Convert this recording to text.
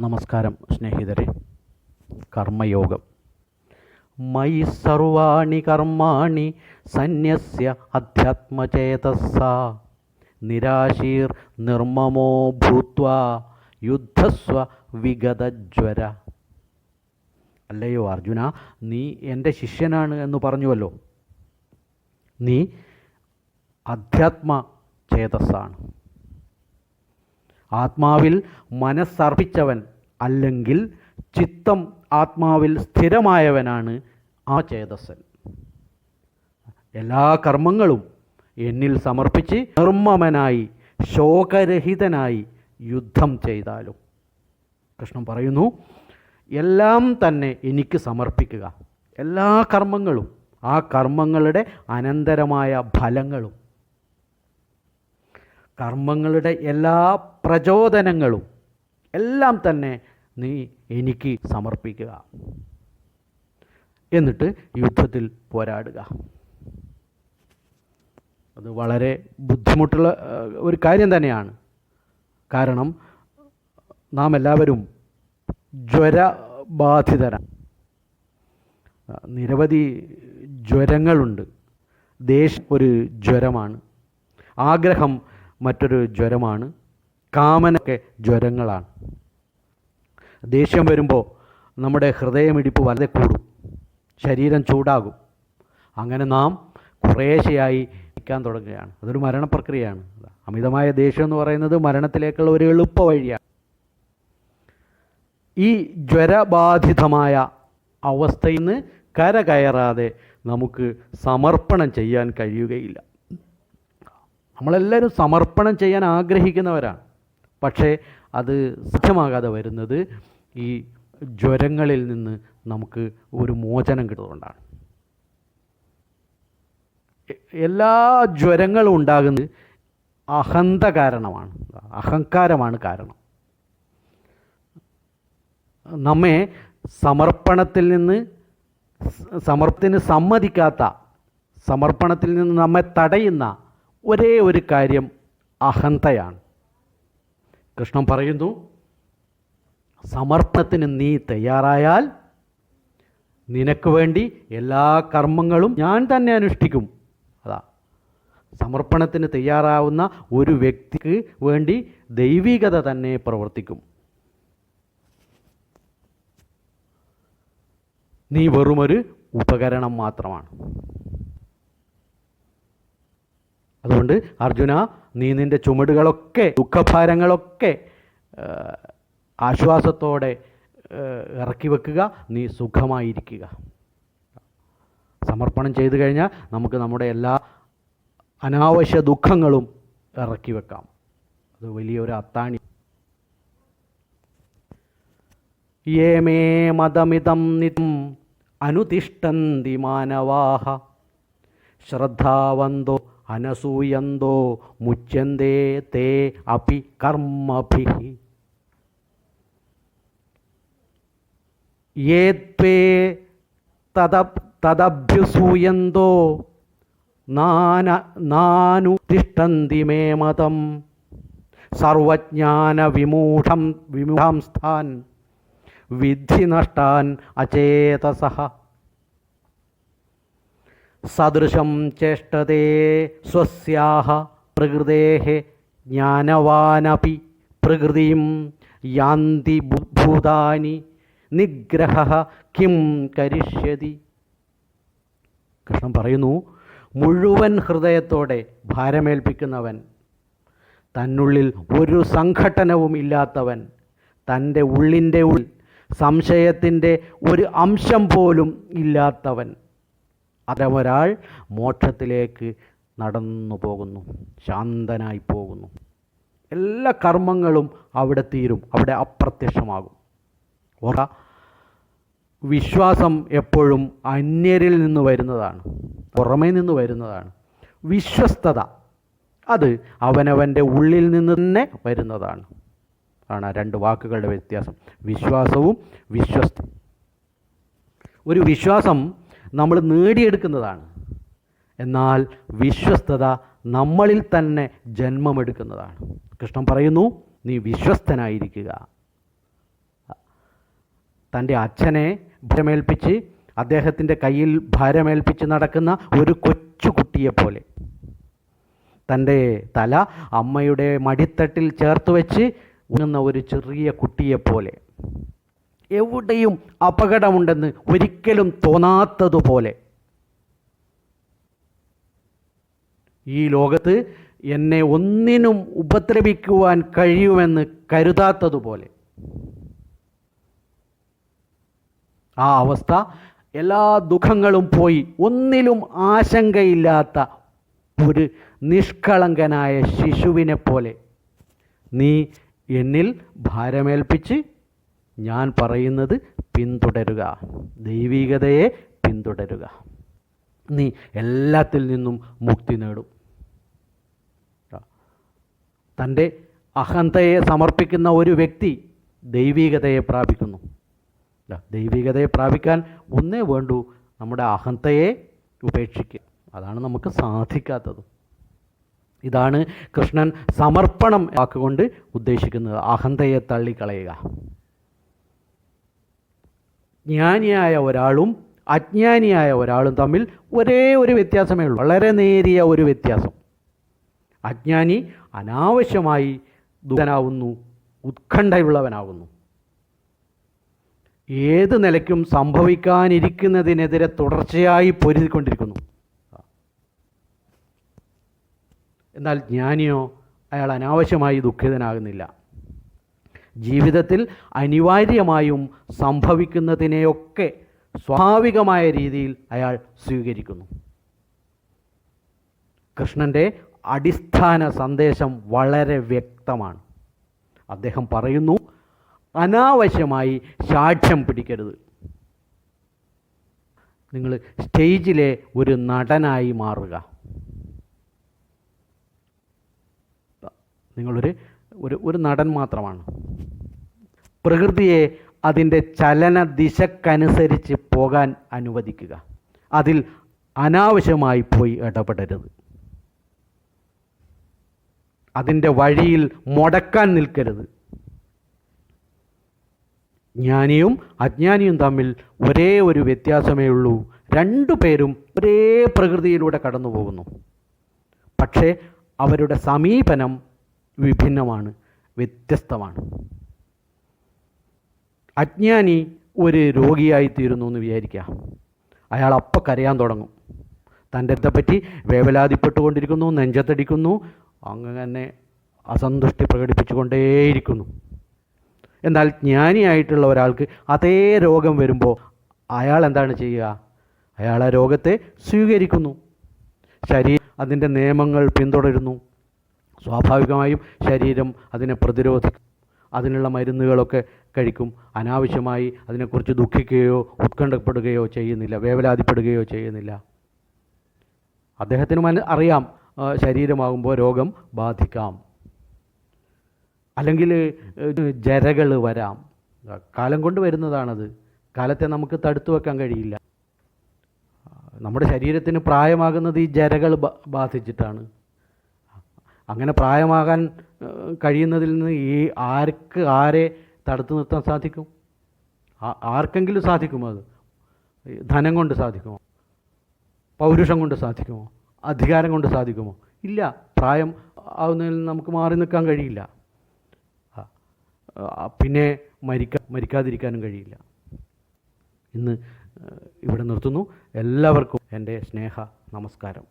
നമസ്കാരം സ്നേഹിതരെ. കർമ്മയോഗം. മയി സർവാണി കർമാണി സന്യസ്യ അധ്യാത്മചേതസ നിരാശീർ നിർമ്മമോ ഭൂത്വ യുദ്ധസ്വ വിഗതജ്വര. അല്ലയോ അർജുന നീ എന്റെ ശിഷ്യനാണ് എന്ന് പറഞ്ഞുവല്ലോ. നീ അധ്യാത്മ ചേതസ്സാണ് ആത്മാവിൽ മനസ്സർപ്പിച്ചവൻ അല്ലെങ്കിൽ ചിത്തം ആത്മാവിൽ സ്ഥിരമായവനാണ് ആ ചേതസ്സൻ. എല്ലാ കർമ്മങ്ങളും എന്നിൽ സമർപ്പിച്ച് നിർമ്മമനായി ശോകരഹിതനായി യുദ്ധം ചെയ്താലും. കൃഷ്ണൻ പറയുന്നു എല്ലാം തന്നെ എനിക്ക് സമർപ്പിക്കുക. എല്ലാ കർമ്മങ്ങളും ആ കർമ്മങ്ങളുടെ അനന്തരമായ ഫലങ്ങളും കർമ്മങ്ങളുടെ എല്ലാ പ്രചോദനങ്ങളും എല്ലാം തന്നെ നീ എനിക്ക് സമർപ്പിക്കുക. എന്നിട്ട് യുദ്ധത്തിൽ പോരാടുക. അത് വളരെ ബുദ്ധിമുട്ടുള്ള ഒരു കാര്യം തന്നെയാണ്. കാരണം നാം എല്ലാവരും ജ്വരബാധിതരാണ് നിരവധി ജ്വരങ്ങളുണ്ട്. ദേഷ്യം ഒരു ജ്വരമാണ്. ആഗ്രഹം മറ്റൊരു ജ്വരമാണ്. കാമനൊക്കെ ജ്വരങ്ങളാണ്. ദേഷ്യം വരുമ്പോൾ നമ്മുടെ ഹൃദയമിടിപ്പ് വളരെ കൂടും. ശരീരം ചൂടാകും. അങ്ങനെ നാം കുറേശ്ശെയായി നിൽക്കാൻ തുടങ്ങുകയാണ്. അതൊരു മരണപ്രക്രിയയാണ്. അമിതമായ ദേഷ്യം എന്ന് പറയുന്നത് മരണത്തിലേക്കുള്ള ഒരു എളുപ്പ വഴിയാണ്. ഈ ജ്വരബാധിതമായ അവസ്ഥയിൽ നിന്ന് കരകയറാതെ നമുക്ക് സമർപ്പണം ചെയ്യാൻ കഴിയുകയില്ല. നമ്മളെല്ലാവരും സമർപ്പണം ചെയ്യാൻ ആഗ്രഹിക്കുന്നവരാണ്. പക്ഷേ അത് സത്യമാകാതെ വരുന്നത് ഈ ജ്വരങ്ങളിൽ നിന്ന് നമുക്ക് ഒരു മോചനം കിട്ടുന്നതുകൊണ്ടാണ്. എല്ലാ ജ്വരങ്ങളും ഉണ്ടാകുന്നത് അഹന്ത കാരണമാണ്. അഹങ്കാരമാണ് കാരണം. നമ്മെ സമർപ്പണത്തിൽ നിന്ന് സമർപ്പത്തിന് സമ്മതിക്കാത്ത സമർപ്പണത്തിൽ നിന്ന് നമ്മെ തടയുന്ന ഒരേ ഒരു കാര്യം അഹന്തയാണ്. കൃഷ്ണൻ പറയുന്നു സമർപ്പണത്തിന് നീ തയ്യാറായാൽ നിനക്ക് വേണ്ടി എല്ലാ കർമ്മങ്ങളും ഞാൻ തന്നെ അനുഷ്ഠിക്കും. അതാ സമർപ്പണത്തിന് തയ്യാറാവുന്ന ഒരു വ്യക്തിക്ക് വേണ്ടി ദൈവികത തന്നെ പ്രവർത്തിക്കും. നീ വെറുമൊരു ഉപകരണം മാത്രമാണ്. അതുകൊണ്ട് അർജുന നീ നിന്റെ ചുമടുകളൊക്കെ ദുഃഖഭാരങ്ങളൊക്കെ ആശ്വാസത്തോടെ ഇറക്കി വെക്കുക. നീ സുഖമായിരിക്കുക. സമർപ്പണം ചെയ്തു കഴിഞ്ഞാൽ നമുക്ക് നമ്മുടെ എല്ലാ അനാവശ്യ ദുഃഖങ്ങളും ഇറക്കി വെക്കാം. അത് വലിയൊരു അത്താണി. യേ മേ മതമിതം നിതം അനുതിഷ്ടന്തി മാനവാഹ. ശ്രദ്ധാവന്തോ അനസൂയന്തോ മുച്ചന്തേ തേ അപി കർമ്മഭി. ഏത്വേ തദ തദഭ്യുസൂയന്തോ നാന നാനു തിഷ്ടന്തി മേ മതം. സർവജ്ഞാന വിമൂഢം വിമൂഢാംസ്ഥാൻ വിധി നഷ്ടാൻ അചേതസഃ സദൃശം ചേഷ്ടതേ സ്വസ്യാഹ പ്രകൃതേः ജ്ഞാനവാനപി പ്രകൃതിം യാന്തി ഭൂതാനി നിഗ്രഹ കിം കരിഷ്യതി. കൃഷ്ണൻ പറയുന്നു മുഴുവൻ ഹൃദയത്തോടെ ഭാരമേൽപ്പിക്കുന്നവൻ തന്നുള്ളിൽ ഒരു സംഘട്ടനവും ഇല്ലാത്തവൻ തന്റെ ഉള്ളിന്റെ ഉള്ളിൽ സംശയത്തിന്റെ ഒരു അംശം പോലും ഇല്ലാത്തവൻ അത്തരമൊരാൾ മോക്ഷത്തിലേക്ക് നടന്നു പോകുന്നു. ശാന്തനായി പോകുന്നു. എല്ലാ കർമ്മങ്ങളും അവിടെ തീരും. അവിടെ അപ്രത്യക്ഷമാകും. ഓർക്ക വിശ്വാസം എപ്പോഴും അന്യരിൽ നിന്ന് വരുന്നതാണ്. പുറമേ നിന്ന് വരുന്നതാണ്. വിശ്വസ്തത അത് അവനവന്റെ ഉള്ളിൽ നിന്ന് തന്നെ വരുന്നതാണ്. ആണ് ആ രണ്ട് വാക്കുകളുടെ വ്യത്യാസം. വിശ്വാസവും വിശ്വസ്ത ഒരു വിശ്വാസം നമ്മൾ നേടിയെടുക്കുന്നതാണ്. എന്നാൽ വിശ്വസ്തത നമ്മളിൽ തന്നെ ജന്മമെടുക്കുന്നതാണ്. കൃഷ്ണൻ പറയുന്നു നീ വിശ്വസ്തനായിരിക്കുക. തന്റെ അച്ഛനെ ഭരമേൽപ്പിച്ച് അദ്ദേഹത്തിന്റെ കയ്യിൽ ഭാരമേൽപ്പിച്ച് നടക്കുന്ന ഒരു കൊച്ചുകുട്ടിയെപ്പോലെ തന്റെ തല അമ്മയുടെ മടിത്തട്ടിൽ ചേർത്ത് വെച്ച് ഉണുന്ന ഒരു ചെറിയ കുട്ടിയെപ്പോലെ എവിടെയും അപകടമുണ്ടെന്ന് ഒരിക്കലും തോന്നാത്തതുപോലെ. ഈ ലോകത്ത് എന്നെ ഒന്നിനും ഉപദ്രവിക്കുവാൻ കഴിയുമെന്ന് കരുതാത്തതുപോലെ. ആ അവസ്ഥ എല്ലാ ദുഃഖങ്ങളും പോയി ഒന്നിലും ആശങ്കയില്ലാത്ത ഒരു നിഷ്കളങ്കനായ ശിശുവിനെ പോലെ നീ എന്നിൽ ഭാരമേൽപ്പിച്ച് ഞാൻ പറയുന്നത് പിന്തുടരുക. ദൈവികതയെ പിന്തുടരുക. നീ എല്ലാത്തിൽ നിന്നും മുക്തി നേടും. തന്റെ അഹന്തയെ സമർപ്പിക്കുന്ന ഒരു വ്യക്തി ദൈവികതയെ പ്രാപിക്കുന്നു. ദൈവികതയെ പ്രാപിക്കാൻ ഒന്നേ വേണ്ടൂ. നമ്മുടെ അഹന്തയെ ഉപേക്ഷിക്കുക. അതാണ് നമുക്ക് സാധിക്കാത്തത്. ഇതാണ് കൃഷ്ണൻ സമർപ്പണം വാക്കുകൊണ്ട് ഉദ്ദേശിക്കുന്നത്. അഹന്തയെ തള്ളിക്കളയുക. ജ്ഞാനിയായ ഒരാളും അജ്ഞാനിയായ ഒരാളും തമ്മിൽ ഒരേ ഒരു വ്യത്യാസമേ ഉള്ളൂ. വളരെ നേരിയ ഒരു വ്യത്യാസം. അജ്ഞാനി അനാവശ്യമായി ദുഃഖനാവുന്നു ഉത്കണ്ഠയുള്ളവനാകുന്നു ഏത് നിലയ്ക്കും സംഭവിക്കാനിരിക്കുന്നതിനെതിരെ തുടർച്ചയായി പൊരുതിക്കൊണ്ടിരിക്കുന്നു. എന്നാൽ ജ്ഞാനിയോ അയാൾ അനാവശ്യമായി ദുഃഖിതനാകുന്നില്ല. ജീവിതത്തിൽ അനിവാര്യമായും സംഭവിക്കുന്നതിനെയൊക്കെ സ്വാഭാവികമായ രീതിയിൽ അയാൾ സ്വീകരിക്കുന്നു. കൃഷ്ണന്റെ അടിസ്ഥാന സന്ദേശം വളരെ വ്യക്തമാണ്. അദ്ദേഹം പറയുന്നു അനാവശ്യമായി ശാഠ്യം പിടിക്കരുത്. നിങ്ങൾ സ്റ്റേജിലെ ഒരു നടനായി മാറുക. നിങ്ങളൊരു ഒരു ഒരു നടൻ മാത്രമാണ്. പ്രകൃതിയെ അതിന്റെ ചലന ദിശക്കനുസരിച്ച് പോകാൻ അനുവദിക്കുക. അതിൽ അനാവശ്യമായി പോയി ഇടപെടരുത്. അതിന്റെ വഴിയിൽ മുടക്കാൻ നിൽക്കരുത്. ജ്ഞാനിയും അജ്ഞാനിയും തമ്മിൽ ഒരേ ഒരു വ്യത്യാസമേ ഉള്ളൂ. രണ്ടു പേരും ഒരേ പ്രകൃതിയിലൂടെ കടന്നു പോകുന്നു പക്ഷേ അവരുടെ സമീപനം വിഭിന്നമാണ് വ്യത്യസ്തമാണ്. അജ്ഞാനി ഒരു രോഗിയായി തീരുന്നു എന്ന് വിചാരിക്കുക. അയാൾ അപ്പം കരയാൻ തുടങ്ങും. തന്റെ പറ്റി വേവലാതിപ്പെട്ടുകൊണ്ടിരിക്കുന്നു നെഞ്ചത്തടിക്കുന്നു അങ്ങനെ അസന്തുഷ്ടി പ്രകടിപ്പിച്ചുകൊണ്ടേയിരിക്കുന്നു. എന്നാൽ ജ്ഞാനിയായിട്ടുള്ള ഒരാൾക്ക് അതേ രോഗം വരുമ്പോൾ അയാൾ എന്താണ് ചെയ്യുക? അയാൾ ആ രോഗത്തെ സ്വീകരിക്കുന്നു. ശരീരം അതിന്റെ നിയമങ്ങൾ പിന്തുടരുന്നു. സ്വാഭാവികമായും ശരീരം അതിനെ പ്രതിരോധിക്കും. അതിനുള്ള മരുന്നുകളൊക്കെ കഴിക്കും. അനാവശ്യമായി അതിനെക്കുറിച്ച് ദുഃഖിക്കുകയോ ഉത്കണ്ഠപ്പെടുകയോ ചെയ്യുന്നില്ല. വേവലാതിപ്പെടുകയോ ചെയ്യുന്നില്ല. അദ്ദേഹത്തിന് മന അറിയാം ശരീരമാകുമ്പോൾ രോഗം ബാധിക്കാം. അല്ലെങ്കിൽ ജരകൾ വരാം. കാലം കൊണ്ട് വരുന്നതാണത്. കാലത്തെ നമുക്ക് തടുത്തു വെക്കാൻ കഴിയില്ല. നമ്മുടെ ശരീരത്തിന് പ്രായമാകുന്നത് ഈ ജരകൾ ബാധിച്ചിട്ടാണ്. അങ്ങനെ പ്രായമാകാൻ കഴിയുന്നതിൽ നിന്ന് ഈ ആർക്ക് ആരെ തടുത്തു നിർത്താൻ സാധിക്കും? ആർക്കെങ്കിലും സാധിക്കുമോ അത്? ധനം കൊണ്ട് സാധിക്കുമോ? പൗരുഷം കൊണ്ട് സാധിക്കുമോ? അധികാരം കൊണ്ട് സാധിക്കുമോ? ഇല്ല. പ്രായം ആവുന്നതിൽ നമുക്ക് മാറി നിൽക്കാൻ കഴിയില്ല. പിന്നെ മരിക്ക മരിക്കാതിരിക്കാനും കഴിയില്ല. ഇന്ന് ഇവിടെ നിർത്തുന്നു. എല്ലാവർക്കും എന്റെ സ്നേഹ നമസ്കാരം.